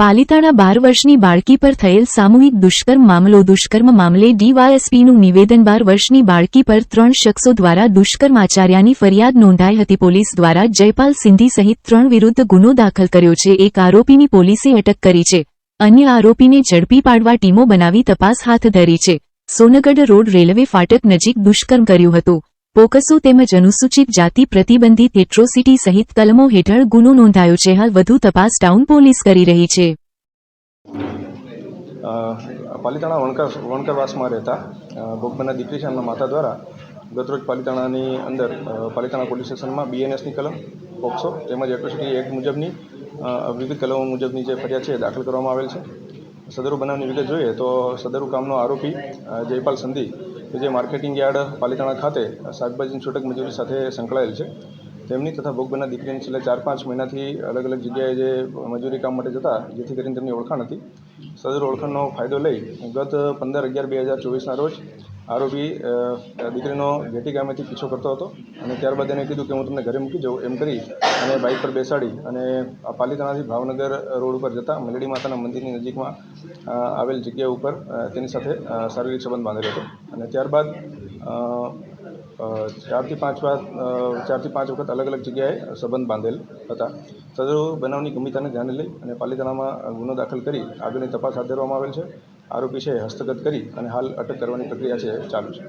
પાલિતાણા બાર વર્ષની બાળકી પર થયેલ સામૂહિક દુષ્કર્મ મામલો દુષ્કર્મ મામલે ડીવાયએસપીનું નિવેદન બાર વર્ષની બાળકી પર ત્રણ શખ્સો દ્વારા દુષ્કર્મ આચાર્યાની ફરિયાદ નોંધાઈ હતી. પોલીસ દ્વારા જયપાલ સિંધી સહિત ત્રણ વિરુદ્ધ ગુનો દાખલ કર્યો છે. એક આરોપીની પોલીસે અટક કરી છે. અન્ય આરોપીને ઝડપી પાડવા ટીમો બનાવી તપાસ હાથ ધરી છે. સોનગઢ રોડ રેલવે ફાટક નજીક દુષ્કર્મ કર્યું હતું. પોકસો તેમજ અનુસૂચિત જાતિ પ્રતિબંધિત એટ્રોસિટી સહિત કલમો હેઠળ ગુનો નોંધાયો છે. હાલ વધુ તપાસ ટાઉન પોલીસ કરી રહી છે. પાલિતાણા વણકર વણકરવાસમાં રહેતા અ, ભોગબનના દીકરી છે એમના માતા દ્વારા ગતરોજ પાલિતાણાની અંદર પાલિતાણા પોલીસ સ્ટેશનમાં બીએનએસની કલમ પોક્સો તેમજ એટ્રોસિટી એક્ટ મુજબની વિવિધ કલમો મુજબની જે ફરિયાદ છે દાખલ કરવામાં આવેલ છે. સદરુ બનાવની વિગત જોઈએ તો સદરુ કામનો આરોપી જયપાલ સંધી જે માર્કેટિંગ યાર્ડ પાલિતાણા ખાતે શાકભાજીની છૂટક મજૂરી સાથે સંકળાયેલ છે. તેમની તથા ભોગબનના દીકરીની છેલ્લા ચાર પાંચ મહિનાથી અલગ અલગ જગ્યાએ જે મજૂરી કામ માટે જતા, જેથી કરીને તેમની ઓળખાણ હતી. સદર ઓળખાણનો ફાયદો લઈ ગત પંદર અગિયાર બે હજાર ચોવીસના રોજ આરોપી દીકરીનો ઘેટી ગામેથી પીછો કરતો હતો અને ત્યારબાદ એને કીધું કે હું તમને ઘરે મૂકી જાઉં એમ કરી અને બાઇક પર બેસાડી અને પાલિતાણાથી ભાવનગર રોડ ઉપર જતા મલેડી માતાના મંદિરની નજીકમાં આવેલ જગ્યા ઉપર તેની સાથે શારીરિક સંબંધ બાંધેલો હતો. અને ત્યારબાદ ચારથી પાંચ વાર ચારથી પાંચ વખત અલગ અલગ જગ્યાએ સંબંધ બાંધેલ હતા. સદરો બનાવની ગંભીરતાને ધ્યાને લઈ અને પાલિતાણામાં ગુનો દાખલ કરી આગળની તપાસ હાથ ધરવામાં આવેલ છે. આરોપી છે હસ્તગત કરી અને હાલ અટક કરવાની પ્રક્રિયા છે ચાલુ છે.